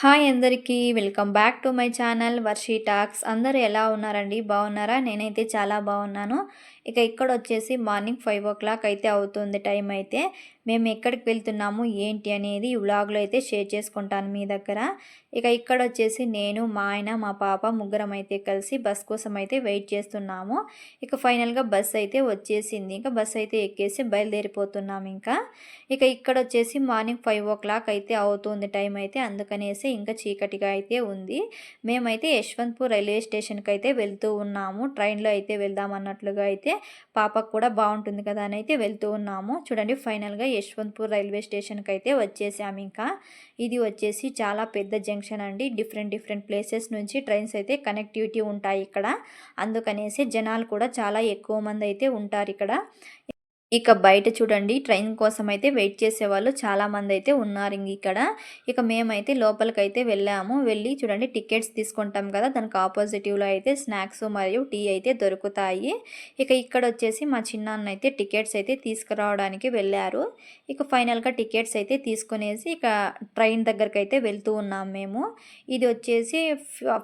Hi అందరికీ welcome back to my channel Varshi talks. అందరూ ఎలా ఉన్నారండి? బాగున్నారా? నేనైతే చాలా బాగున్నాను. ఇక ఇక్కడ వచ్చేసి మార్నింగ్ ఫైవ్ ఓ క్లాక్ అయితే అవుతుంది టైం అయితే. మేము ఎక్కడికి వెళ్తున్నాము ఏంటి అనేది ఈ వ్లాగ్లో అయితే షేర్ చేసుకుంటాను మీ దగ్గర. ఇక ఇక్కడ వచ్చేసి నేను మా ఆయన మా పాప ముగ్గురం అయితే కలిసి బస్ కోసం అయితే వెయిట్ చేస్తున్నాము. ఇక ఫైనల్గా బస్ అయితే వచ్చేసింది. ఇంకా బస్ అయితే ఎక్కేసి బయలుదేరిపోతున్నాము ఇంకా. ఇక ఇక్కడ వచ్చేసి మార్నింగ్ ఫైవ్ ఓ క్లాక్ అయితే అవుతుంది టైం అయితే. అందుకనేసి ఇంకా చీకటిగా అయితే ఉంది. మేమైతే యశ్వంత్పూర్ రైల్వే స్టేషన్కి అయితే వెళ్తూ ఉన్నాము. ట్రైన్లో అయితే వెళ్దాం అన్నట్లుగా అయితే పాపకు కూడా బాగుంటుంది కదా అని అయితే వెళ్తూ ఉన్నాము. చూడండి ఫైనల్గా యశ్వంత్పూర్ రైల్వే స్టేషన్కి అయితే వచ్చేసాము ఇంకా. ఇది వచ్చేసి చాలా పెద్ద జంక్షన్ అండి. డిఫరెంట్ డిఫరెంట్ ప్లేసెస్ నుంచి ట్రైన్స్ అయితే కనెక్టివిటీ ఉంటాయి ఇక్కడ. అందుకనేసి జనాలు కూడా చాలా ఎక్కువ మంది అయితే ఉంటారు ఇక్కడ. ఇక బయట చూడండి ట్రైన్ కోసం అయితే వెయిట్ చేసే వాళ్ళు చాలామంది అయితే ఉన్నారు ఇక్కడ. ఇక మేమైతే లోపలికైతే వెళ్ళాము. వెళ్ళి చూడండి టికెట్స్ తీసుకుంటాం కదా దానికి ఆపోజిటివ్లో అయితే స్నాక్స్ మరియు టీ అయితే దొరుకుతాయి. ఇక ఇక్కడ వచ్చేసి మా చిన్నాన్న అయితే టికెట్స్ అయితే తీసుకురావడానికి వెళ్ళారు. ఇక ఫైనల్గా టికెట్స్ అయితే తీసుకునేసి ఇక ట్రైన్ దగ్గరికి అయితే వెళ్తూ ఉన్నాం మేము. ఇది వచ్చేసి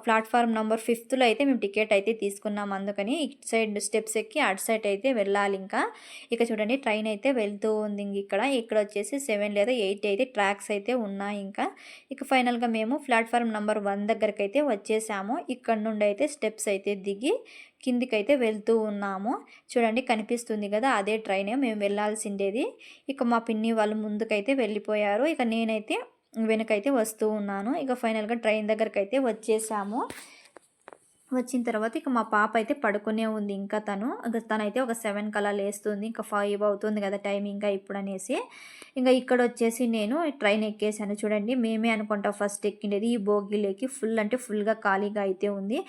ప్లాట్ఫామ్ నెంబర్ ఫిఫ్త్లో అయితే మేము టికెట్ అయితే తీసుకున్నాం. అందుకని ఇటు సైడ్ స్టెప్స్ ఎక్కి అటు సైడ్ అయితే వెళ్ళాలి ఇంకా. ఇక చూడండి ట్రైన్ అయితే వెళ్తూ ఉంది. ఇక్కడ ఇక్కడ వచ్చేసి సెవెన్ లేదా ఎయిట్ అయితే ట్రాక్స్ అయితే ఉన్నాయి ఇంకా. ఇక ఫైనల్గా మేము ప్లాట్ఫామ్ నెంబర్ వన్ దగ్గరికి అయితే వచ్చేసాము. ఇక్కడ నుండి అయితే స్టెప్స్ అయితే దిగి కిందికైతే వెళ్తూ ఉన్నాము. చూడండి కనిపిస్తుంది కదా అదే ట్రైనే మేము వెళ్ళాల్సిండేది. ఇక మా పిన్ని వాళ్ళు ముందుకైతే వెళ్ళిపోయారు. ఇక నేనైతే వెనకైతే వస్తూ ఉన్నాను. ఇక ఫైనల్గా ట్రైన్ దగ్గరకైతే వచ్చేసాము. వచ్చిన తర్వాత ఇక మా పాప అయితే పడుకునే ఉంది. ఇంకా తను తనైతే ఒక సెవెన్ కలా లేస్తుంది. ఇంకా ఫైవ్ అవుతుంది కదా టైం ఇంకా ఇప్పుడు అనేసి. ఇంకా ఇక్కడ వచ్చేసి నేను ట్రైన్ ఎక్కేసాను చూడండి మేమే అనుకుంటా ఫస్ట్ ఎక్కిండేది. ఈ బోగిలేకి ఫుల్ అంటే ఫుల్గా ఖాళీగా అయితే ఉంది.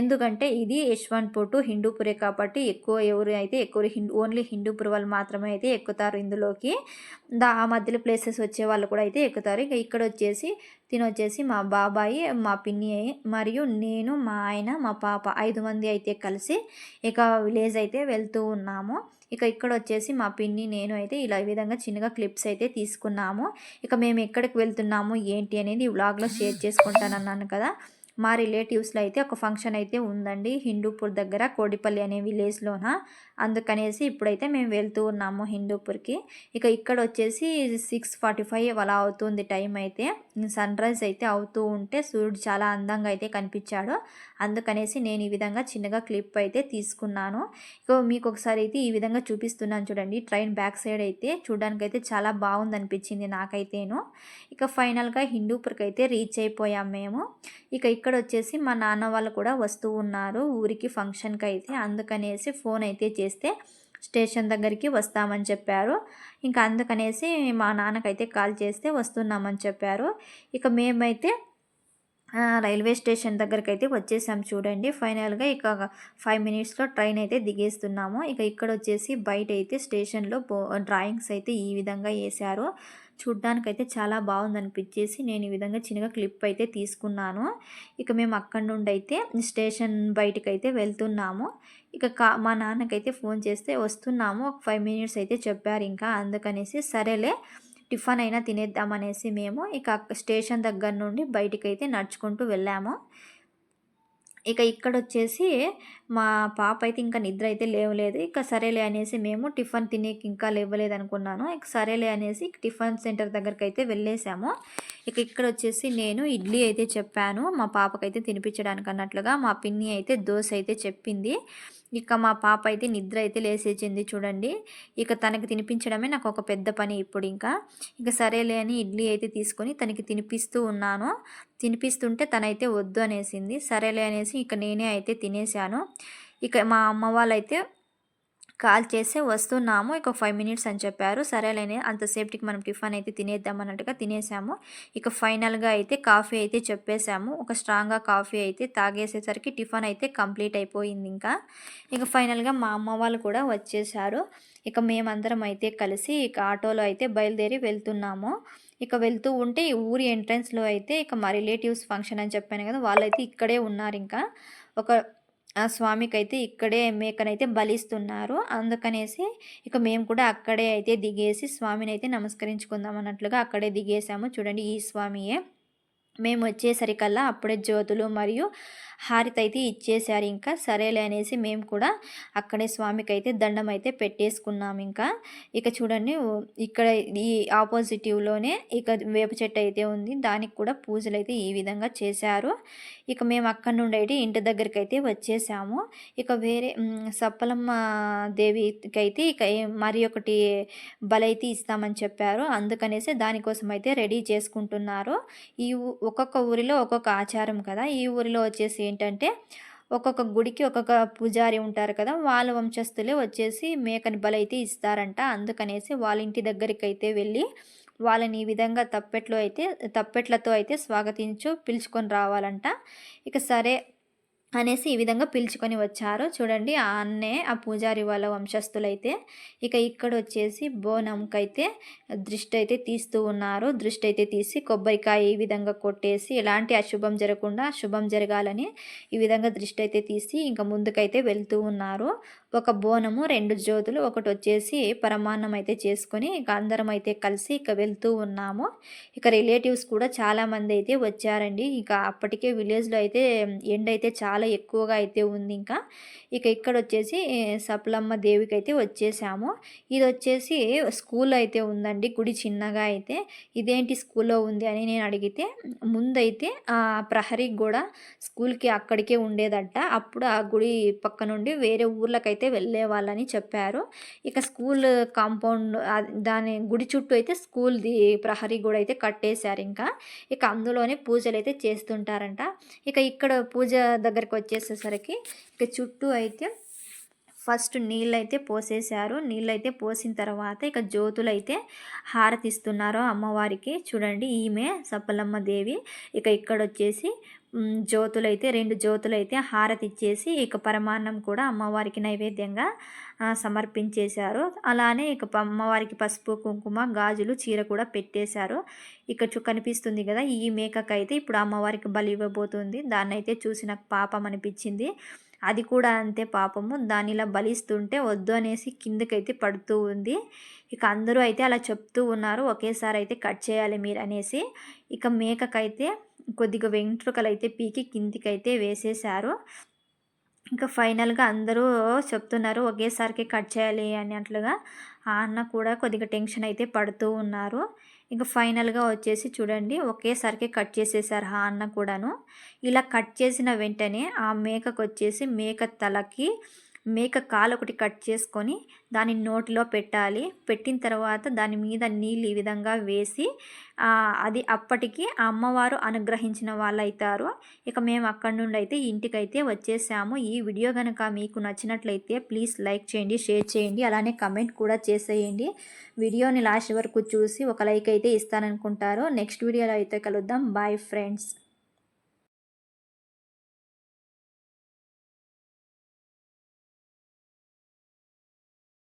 ఎందుకంటే ఇది యశ్వంత్పూర్ టు హిందూపురే కాబట్టి ఎక్కువ ఎవరు అయితే ఎక్కువ హిందూ ఓన్లీ హిందూపూర్ వాళ్ళు మాత్రమే అయితే ఎక్కుతారు ఇందులోకి. దా ఆ మధ్యలో ప్లేసెస్ వచ్చే వాళ్ళు కూడా అయితే ఎక్కుతారు. ఇంకా ఇక్కడ వచ్చేసి తినొచ్చేసి మా బాబాయి మా పిన్ని మరియు నేను మా ఆయన మా మా పాప ఐదు మంది అయితే కలిసి ఇక విలేజ్ అయితే వెళ్తూ ఉన్నాము. ఇక ఇక్కడ వచ్చేసి మా పిన్ని నేను అయితే ఇలా ఈ విధంగా చిన్నగా క్లిప్స్ అయితే తీసుకున్నాము. ఇక మేము ఎక్కడికి వెళ్తున్నాము ఏంటి అనేది వ్లాగ్లో షేర్ చేసుకుంటానన్నాను కదా. మా రిలేటివ్స్లో అయితే ఒక ఫంక్షన్ అయితే ఉందండి. హిందూపూర్ దగ్గర కోడిపల్లి అనే విలేజ్లోన. అందుకనేసి ఇప్పుడైతే మేము వెళ్తూ ఉన్నాము హిందూపూర్కి. ఇక ఇక్కడ వచ్చేసి సిక్స్ ఫార్టీ ఫైవ్ అలా అవుతుంది టైం అయితే. సన్ రైజ్ అయితే అవుతూ ఉంటే సూర్యుడు చాలా అందంగా అయితే కనిపించాడు. అందుకనేసి నేను ఈ విధంగా చిన్నగా క్లిప్ అయితే తీసుకున్నాను. ఇక మీకు ఒకసారి అయితే ఈ విధంగా చూపిస్తున్నాను చూడండి. ట్రైన్ బ్యాక్ సైడ్ అయితే చూడడానికి అయితే చాలా బాగుంది అనిపించింది నాకైతేను. ఇక ఫైనల్గా హిందూపూర్కి అయితే రీచ్ అయిపోయాం మేము. ఇక ఇక్కడ వచ్చేసి మా నాన్న వాళ్ళు కూడా వస్తూ ఉన్నారు ఊరికి ఫంక్షన్కి అయితే అందుకనేసి ఫోన్ అయితే చేస్తే స్టేషన్ దగ్గరికి వస్తామని చెప్పారు. ఇంకా అందుకనేసి మా నాన్నకైతే కాల్ చేస్తే వస్తున్నామని చెప్పారు. ఇక మేమైతే రైల్వే స్టేషన్ దగ్గరికి అయితే వచ్చేసాం చూడండి. ఫైనల్గా ఇక ఫైవ్ మినిట్స్లో ట్రైన్ అయితే దిగేస్తున్నాము. ఇక ఇక్కడ వచ్చేసి బయట అయితే స్టేషన్లో డ్రాయింగ్స్ అయితే ఈ విధంగా వేశారు చూడ్డానికైతే చాలా బాగుంది అనిపించేసి నేను ఈ విధంగా చిన్నగా క్లిప్ అయితే తీసుకున్నాను. ఇక మేము అక్కడి నుండి అయితే స్టేషన్ బయటకు అయితే వెళ్తున్నాము. ఇక కా మా నాన్నకైతే ఫోన్ చేస్తే వస్తున్నాము. ఒక ఫైవ్ మినిట్స్ అయితే చెప్పారు ఇంకా. అందుకనేసి సరేలే టిఫన్ అయినా తినేద్దామనేసి మేము ఇక స్టేషన్ దగ్గర నుండి బయటికైతే నడుచుకుంటూ వెళ్ళాము. ఇక ఇక్కడ వచ్చేసి మా పాప అయితే ఇంకా నిద్ర అయితే లేవలేదు. ఇక సరేలే అనేసి మేము టిఫిన్ తినేకి ఇంకా లేవలేదు అనుకున్నాను. ఇక సరేలే అనేసి టిఫిన్ సెంటర్ దగ్గరికి అయితే వెళ్ళేసాము. ఇక ఇక్కడ వచ్చేసి నేను ఇడ్లీ అయితే చెప్పాను. మా పాపకైతే తినిపించడానికి అన్నట్లుగా మా పిన్ని అయితే దోశ అయితే చెప్పింది. ఇక మా పాప అయితే నిద్ర అయితే లేసేచింది చూడండి. ఇక తనకి తినిపించడమే నాకు ఒక పెద్ద పని ఇప్పుడు ఇంకా. ఇక సరేలే అని ఇడ్లీ అయితే తీసుకొని తనకి తినిపిస్తూ ఉన్నాను. తినిపిస్తుంటే తనైతే వద్దు అనేసింది. సరేలే అనేసి ఇక నేనే అయితే తినేసాను. ఇక మా అమ్మ వాళ్ళైతే కాల్ చేసి వస్తున్నాము ఇక ఫైవ్ మినిట్స్ అని చెప్పారు. సరేలేని అంతసేపటికి మనం టిఫిన్ అయితే తినేద్దాం అన్నట్టుగా తినేసాము. ఇక ఫైనల్గా అయితే కాఫీ అయితే చెప్పేసాము ఒక స్ట్రాంగ్గా కాఫీ అయితే తాగేసేసరికి టిఫిన్ అయితే కంప్లీట్ అయిపోయింది ఇంకా. ఇక ఫైనల్గా మా అమ్మ వాళ్ళు కూడా వచ్చేసారు. ఇక మేమందరం అయితే కలిసి ఇక ఆటోలో అయితే బయలుదేరి వెళ్తున్నాము. ఇక వెళ్తూ ఉంటే ఊరి ఎంట్రన్స్లో అయితే ఇక మా రిలేటివ్స్ ఫంక్షన్ అని చెప్పాను కదా వాళ్ళైతే ఇక్కడే ఉన్నారు ఇంకా. ఒక ఆ స్వామికి అయితే ఇక్కడే మేకనైతే బలిస్తున్నారు. అందుకనేసి ఇక మేము కూడా అక్కడే అయితే దిగేసి స్వామిని అయితే నమస్కరించుకుందాం అన్నట్లుగా అక్కడే దిగేసాము. చూడండి ఈ స్వామియే. మేము వచ్చేసరికల్లా అప్పుడే జ్యోతులు మరియు హారిత అయితే ఇచ్చేశారు ఇంకా. సరేలే అనేసి మేము కూడా అక్కడే స్వామికి అయితే దండం అయితే పెట్టేసుకున్నాం ఇంకా ఇక చూడండి ఇక్కడ ఈ ఆపోజిటివ్లోనే ఇక వేప చెట్టు అయితే ఉంది. దానికి కూడా పూజలు అయితే ఈ విధంగా చేశారు. ఇక మేము అక్కడ నుండి అయితే ఇంటి దగ్గరికి అయితే వచ్చేసాము. ఇక వేరే సప్పలమ్మ దేవికి అయితే ఇక మరి ఒకటి బలైతే ఇస్తామని చెప్పారు. అందుకనేసి దానికోసం అయితే రెడీ చేసుకుంటున్నారు. ఈ ఒక్కొక్క ఊరిలో ఒక్కొక్క ఆచారం కదా. ఈ ఊరిలో వచ్చేసి ఏంటంటే ఒక్కొక్క గుడికి ఒక్కొక్క పూజారి ఉంటారు కదా. వాళ్ళ వంశస్థులే వచ్చేసి మేకని బలైతే ఇస్తారంట. అందుకనేసి వాళ్ళ ఇంటి దగ్గరికి అయితే వెళ్ళి వాళ్ళని ఈ విధంగా తప్పెట్లో అయితే తప్పెట్లతో అయితే స్వాగతించు పిలుచుకొని రావాలంట. ఇక సరే అనేసి ఈ విధంగా పిలుచుకొని వచ్చారు. చూడండి ఆ అన్నే ఆ పూజారి వాళ్ళ వంశస్థులైతే ఇక ఇక్కడ వచ్చేసి బోనంకైతే దృష్టి అయితే తీస్తూ ఉన్నారు. దృష్టి అయితే తీసి కొబ్బరికాయ ఈ విధంగా కొట్టేసి ఎలాంటి అశుభం జరగకుండా శుభం జరగాలని ఈ విధంగా దృష్టి అయితే తీసి ఇంకా ముందుకైతే వెళ్తూ ఉన్నారు. ఒక బోనము రెండు జ్యోతులు ఒకటి వచ్చేసి పరమాన్నం అయితే చేసుకొని ఇక అందరం అయితే కలిసి ఇక వెళ్తూ ఉన్నాము. ఇక రిలేటివ్స్ కూడా చాలామంది అయితే వచ్చారండి. ఇక అప్పటికే విలేజ్లో అయితే ఎండ్ అయితే చాలా ఎక్కువగా అయితే ఉంది ఇంకా. ఇక ఇక్కడ వచ్చేసి సప్లమ్మ దేవికి అయితే వచ్చేసాము. ఇది వచ్చేసి స్కూల్ అయితే ఉందండి గుడి చిన్నగా అయితే. ఇదేంటి స్కూల్లో ఉంది అని నేను అడిగితే ముందైతే ఆ ప్రహరీ కూడా స్కూల్కి అక్కడికే ఉండేదట. అప్పుడు ఆ గుడి పక్క నుండి వేరే ఊర్లకైతే వెళ్ళే వాళ్ళని చెప్పారు. ఇక స్కూల్ కాంపౌండ్ దాని గుడి చుట్టూ అయితే స్కూల్ది ప్రహరీ కూడా అయితే కట్టేశారు ఇంకా. ఇక అందులోనే పూజలు అయితే చేస్తుంటారంట. ఇక ఇక్కడ పూజ దగ్గరికి వచ్చేసేసరికి ఇక చుట్టూ అయితే ఫస్ట్ నీళ్ళైతే పోసేశారు. నీళ్ళైతే పోసిన తర్వాత ఇక జ్యోతులు అయితే హారతిస్తున్నారు అమ్మవారికి. చూడండి ఈమె సప్పలమ్మ దేవి. ఇక ఇక్కడ వచ్చేసి జ్యోతులైతే రెండు జ్యోతులైతే హారతి ఇచ్చేసి ఇక పరమాన్నం కూడా అమ్మవారికి నైవేద్యంగా సమర్పించేశారు. అలానే ఇక అమ్మవారికి పసుపు కుంకుమ గాజులు చీర కూడా పెట్టేశారు. ఇక చూ కనిపిస్తుంది కదా ఈ మేకకైతే ఇప్పుడు అమ్మవారికి బలి ఇవ్వబోతుంది. దాన్ని అయితే చూసి నాకు పాపం అనిపించింది అది కూడా అంతే పాపము. దాని ఇలా బలిస్తుంటే వద్దు అనేసి కిందకైతే పడుతూ ఉంది. ఇక అందరూ అయితే అలా చెప్తూ ఉన్నారు. ఒకేసారి అయితే కట్ చేయాలి మీరు అనేసి ఇక మేకకైతే కొద్దిగా వెంట్రుకలు అయితే పీకి కిందికైతే వేసేశారు. ఇంకా ఫైనల్గా అందరూ చెప్తున్నారు ఒకేసారికి కట్ చేయాలి అన్నట్లుగా ఆ అన్న కూడా కొద్దిగా టెన్షన్ అయితే పడుతూ ఉన్నారు. ఇంకా ఫైనల్గా వచ్చేసి చూడండి ఒకేసారికి కట్ చేసేసారు ఆ అన్న కూడాను. ఇలా కట్ చేసిన వెంటనే ఆ మేకకు వచ్చేసి మేక తలకి మేక కాలు ఒకటి కట్ చేసుకొని దాని నోటిలో పెట్టాలి. పెట్టిన తర్వాత దాని మీద నీళ్ళు ఈ విధంగా వేసి అది అప్పటికి అమ్మవారు అనుగ్రహించిన వాళ్ళు అవుతారు ఇక మేము అక్కడి నుండి అయితే ఇంటికైతే వచ్చేసాము. ఈ వీడియో కనుక మీకు నచ్చినట్లయితే ప్లీజ్ లైక్ చేయండి షేర్ చేయండి అలానే కమెంట్ కూడా చేసేయండి. వీడియోని లాస్ట్ వరకు చూసి ఒక లైక్ అయితే ఇస్తాననుకుంటారు. నెక్స్ట్ వీడియోలో అయితే కలుద్దాం. Bye friends.